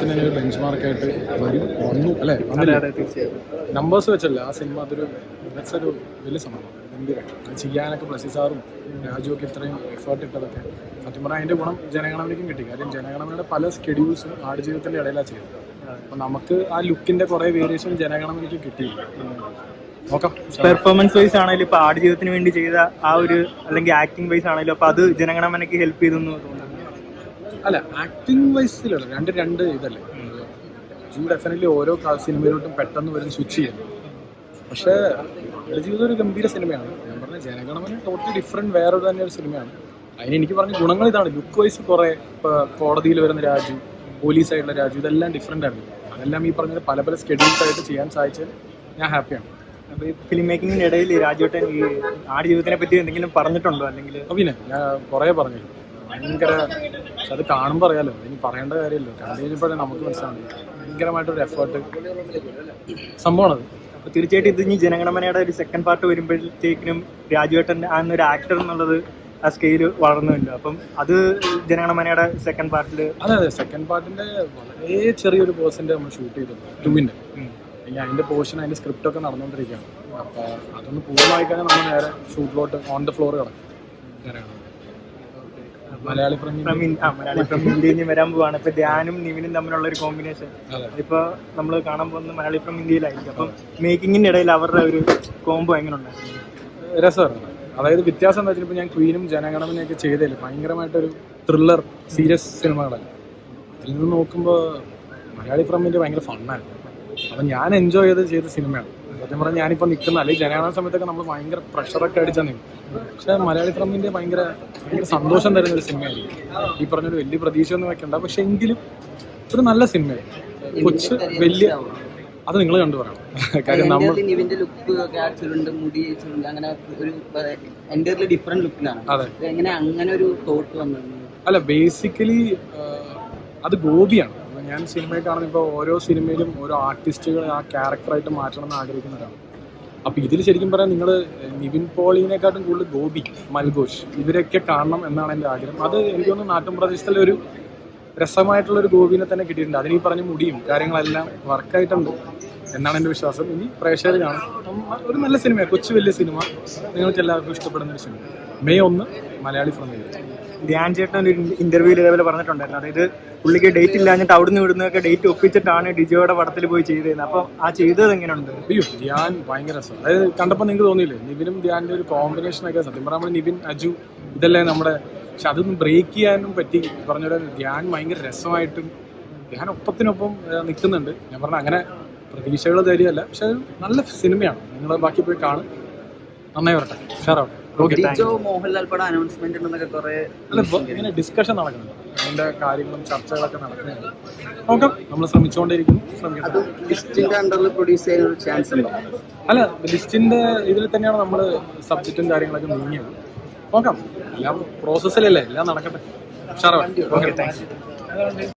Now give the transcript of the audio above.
മലയാളത്തിന് ഒരു ബെഞ്ച് മാർക്കായിട്ട് വരും വന്നു അല്ലേ? നമ്പേഴ്സ് വെച്ചല്ല ആ സിനിമ അതൊരു മികച്ച ഒരു വലിയ സംഭവം. ഗംഭീരം അത് ചെയ്യാനൊക്കെ സാറും രാജുവൊക്കെ ഇത്രയും എഫേർട്ട് ഇട്ടതൊക്കെ. സത്യം പറഞ്ഞാൽ അതിന്റെ ഗുണം ജനഗണമനയ്ക്കും കിട്ടി. കാര്യം ജനഗണമനയുടെ പല സ്കെഡ്യൂൾസും ആടുജീവിതത്തിന്റെ ഇടയിലാണ് ചെയ്തത് അപ്പം നമുക്ക് ആ ലുക്കിന്റെ കുറേ വേരിയേഷൻ ജനഗണമനയ്ക്ക് കിട്ടി നോക്കാം. പെർഫോമൻസ് വൈസ് ആണെങ്കിലും ഇപ്പൊ ആടുജീവിതത്തിന് വേണ്ടി ചെയ്ത ആ ഒരു അല്ലെങ്കിൽ ആക്ടിംഗ് വൈസ് ആണെങ്കിലും അപ്പൊ അത് ജനഗണമനക്ക് ഹെൽപ്പ് ചെയ്തെന്ന് തോന്നുന്നു. അല്ല ആക്ടിങ് വൈസിലല്ല രണ്ട് രണ്ട് ഇതല്ലേ? ജൂ ഡെഫിനറ്റ്ലി ഓരോ സിനിമയിലോട്ടും പെട്ടെന്ന് വരുന്ന സ്വിച്ച് ചെയ്യുന്നു പക്ഷേ ജീവിതം ഒരു ഗംഭീര സിനിമയാണ് ഞാൻ പറഞ്ഞ ജനഗണമന ടോട്ടലി ഡിഫറെന്റ് വേറൊരു തന്നെ ഒരു സിനിമയാണ് അതിന് എനിക്ക് പറഞ്ഞ ഗുണങ്ങൾ ഇതാണ്. ലുക്ക് വൈസ് കുറേ ഇപ്പോൾ കോടതിയിൽ വരുന്ന രാജു പോലീസ് ആയിട്ടുള്ള രാജു ഇതെല്ലാം ഡിഫറെന്റ് ആണ്. അതെല്ലാം ഈ പറഞ്ഞ പല പല സ്കെഡ്യൂൾസ് ആയിട്ട് ചെയ്യാൻ സാധിച്ചത് ഞാൻ ഹാപ്പിയാണ് അപ്പോൾ ഈ ഫിലിം മേക്കിങ്ങിന്റെ ഇടയിൽ രാജുവേട്ടൻ ഈ ആടുജീവിതത്തിനെ പറ്റി എന്തെങ്കിലും പറഞ്ഞിട്ടുണ്ടോ? അല്ലെങ്കിൽ പിന്നെ ഞാൻ കുറേ പറഞ്ഞു ഭയങ്കര അത് കാണുമ്പോൾ അറിയാലോ. ഇനി പറയേണ്ട കാര്യമല്ലോ. കണ്ടു കഴിഞ്ഞപ്പോഴേ നമുക്ക് മനസ്സിലാവും ഭയങ്കരമായിട്ടൊരു എഫേർട്ട് സംഭവമാണത് അപ്പൊ തീർച്ചയായിട്ടും ഇത് ഇനി ജനഗണമനയുടെ ഒരു സെക്കൻഡ് പാർട്ട് വരുമ്പോഴത്തേക്കിനും രാജുവേട്ടൻ ആ ഒരു ആക്ടർ എന്നുള്ളത് ആ സ്കെയിൽ വളർന്നുണ്ട് അപ്പം അത് ജനഗണമനയുടെ സെക്കൻഡ് പാർട്ടിൽ അതെ അതെ. സെക്കൻഡ് പാർട്ടിന്റെ വളരെ ചെറിയൊരു പോർഷന്റെ നമ്മൾ ഷൂട്ട് ചെയ്തത് ടൂവിന്റെ ഇനി അതിന്റെ പോർഷൻ അതിന്റെ സ്ക്രിപ്റ്റ് ഒക്കെ നടന്നുകൊണ്ടിരിക്കുകയാണ്. അപ്പോൾ അതൊന്ന് പൂർണമായി കഴിഞ്ഞാൽ നമ്മൾ നേരെ ഷൂട്ടിലോട്ട് ഓൺ ദ ഫ്ലോർ കിടക്കും. മലയാളി പ്രമീൻ ആ, മലയാളി ഇന്ത്യയിൽ നിന്ന് വരാൻ പോവാണ്. ഇപ്പൊ ധ്യാനും നിവിനും തമ്മിലുള്ള ഒരു കോമ്പിനേഷൻ ഇപ്പൊ നമ്മൾ കാണാൻ പോകുന്നത് മലയാളി ഫ്രം ഇന്ത്യയിലായിരിക്കും അപ്പം മേക്കിങ്ങിന്റെ ഇടയിൽ അവരുടെ ഒരു കോംബോ എങ്ങനെ ഉണ്ടായിരുന്നു? രസമാണ്. അതായത് വ്യത്യാസം എന്താ വെച്ചാൽ ഞാൻ ക്വീനും ജനഗണമനയൊക്കെ ചെയ്തതിൽ ഭയങ്കരമായിട്ടൊരു ത്രില്ലർ സീരിയസ് സിനിമകളല്ല. ഇതിൽ നിന്ന് നോക്കുമ്പോൾ മലയാളി ഫ്രമിന്റെ ഭയങ്കര ഫണ്ണായിരുന്നു അപ്പം ഞാൻ എൻജോയ് ചെയ്ത് ചെയ്ത സിനിമയാണ് സത്യം പറഞ്ഞാൽ ഞാനിപ്പോൾ നിൽക്കുന്ന അല്ലെങ്കിൽ ജനഗണന സമയത്തൊക്കെ നമ്മൾ ഭയങ്കര പ്രഷറൊക്കെ അടിച്ചാൽ നിൽക്കും പക്ഷേ മലയാളി ഫ്രമിന്റെ ഭയങ്കര ഭയങ്കര സന്തോഷം തരുന്ന ഒരു സിനിമയായിരിക്കും. ഈ പറഞ്ഞൊരു വലിയ പ്രതീക്ഷയൊന്നും വെക്കണ്ട. പക്ഷെ എങ്കിലും ഒരു നല്ല സിനിമയായിരുന്നു കൊച്ച് വലിയ അത് നിങ്ങൾ കണ്ടു പറയണം. കാര്യം നമ്മൾ നിവിന്റെ ലുക്ക് ഒക്കെ ആ ചുരുണ്ട് മുടി ചുരുണ്ട് അങ്ങനെ ഒരു എന്റെ ഡിഫറെന്റ് ലുക്കിലാണ് അതെ. എങ്ങനെ അങ്ങനെ ഒരു തോട്ട് വന്നത് അല്ല ബേസിക്കലി അത് ഗോപിയാണ്. ഞാൻ സിനിമയിൽ കാണുന്ന ഇപ്പോൾ ഓരോ സിനിമയിലും ഓരോ ആർട്ടിസ്റ്റുകളെ ആ ക്യാരക്ടറായിട്ട് മാറ്റണം എന്ന് ആഗ്രഹിക്കുന്നതാണ്. അപ്പോൾ ഇതിൽ ശരിക്കും പറയാൻ നിങ്ങൾ നിവിൻ പോളിനെക്കാട്ടും കൂടുതൽ ഗോപി മൽഘോഷ് ഇവരൊക്കെ കാണണം എന്നാണ് എന്റെ ആഗ്രഹം. അത് എനിക്ക് തോന്നുന്നു നാട്ടിൻ പ്രദേശത്തിലെ ഒരു രസമായിട്ടുള്ള ഒരു ഗോപിനെ തന്നെ കിട്ടിയിട്ടുണ്ട്. അതിന് പറഞ്ഞ മുടിയും കാര്യങ്ങളെല്ലാം വർക്കായിട്ടുണ്ട് എന്നാണ് എന്റെ വിശ്വാസം. ഇനി പ്രേക്ഷകർ കാണും. ഒരു നല്ല സിനിമയാണ്. കൊച്ചു വലിയ സിനിമ. നിങ്ങൾക്ക് എല്ലാവർക്കും ഇഷ്ടപ്പെടുന്ന ഒരു സിനിമ. മെയ് ഒന്ന് മലയാളി ഫ്രണ്ടിൽ ധ്യാൻ ചേട്ടൻ ഒരു ഇന്റർവ്യൂവിൽ ഇതേപോലെ പറഞ്ഞിട്ടുണ്ടായിരുന്നു. അതായത് പുള്ളിക്ക് ഡേറ്റ് ഇല്ലാഞ്ഞിട്ട് അവിടുന്ന് ഇവിടുന്നൊക്കെ ഡേറ്റ് ഒപ്പിച്ചിട്ടാണ് ഡിജോയുടെ പടത്തിൽ പോയി ചെയ്തിരുന്നത് അപ്പോൾ ആ ചെയ്തത് എങ്ങനെയുണ്ട്? അയ്യോ ധ്യാൻ ഭയങ്കര രസം. അതായത് കണ്ടപ്പോൾ നിങ്ങൾക്ക് തോന്നിയില്ലേ? നിവിനും ധ്യാനിന്റെ ഒരു കോമ്പിനേഷൻ ഒക്കെ സത്യം പറഞ്ഞാൽ നമ്മൾ നിവിൻ അജു ഇതല്ലേ നമ്മുടെ പക്ഷെ അതൊന്നും ബ്രേക്ക് ചെയ്യാനും പറ്റി. ഈ പറഞ്ഞ പോലെ ധ്യാൻ ഭയങ്കര രസമായിട്ടും ധ്യാൻ ഒപ്പത്തിനൊപ്പം നിൽക്കുന്നുണ്ട് ഞാൻ പറഞ്ഞ അങ്ങനെ പ്രതീക്ഷകൾ തരികയല്ല. പക്ഷെ അത് നല്ല സിനിമയാണ്. നിങ്ങൾ ബാക്കി പോയി കാണും. നന്നായി വരട്ടെ. ഉഷാറാവട്ടെ. മോഹൻലാൽ പടം അനൗൺസ്മെന്റ് ഉണ്ടെന്നൊക്കെ കുറെ ഇങ്ങനെ ഡിസ്കഷൻ നടക്കുന്നുണ്ട്. അതിന്റെ കാര്യങ്ങളും ചർച്ചകളൊക്കെ നടക്കുന്നുണ്ട്. നോക്കാം നമ്മൾ അണ്ടറിൽ പ്രൊഡ്യൂസ് ചെയ്യാൻ ഒരു ചാൻസ് ഉണ്ടോ? അല്ല ലിസ്റ്റിന്റെ ഇതിൽ തന്നെയാണ് നമ്മൾ സബ്ജക്റ്റും കാര്യങ്ങളൊക്കെ നീങ്ങിയത്. നോക്കാം. എല്ലാം പ്രോസസ്സിലല്ലേ എല്ലാം നടക്കട്ടെ. ഉഷാറാണ് ഓക്കെ താങ്ക് യു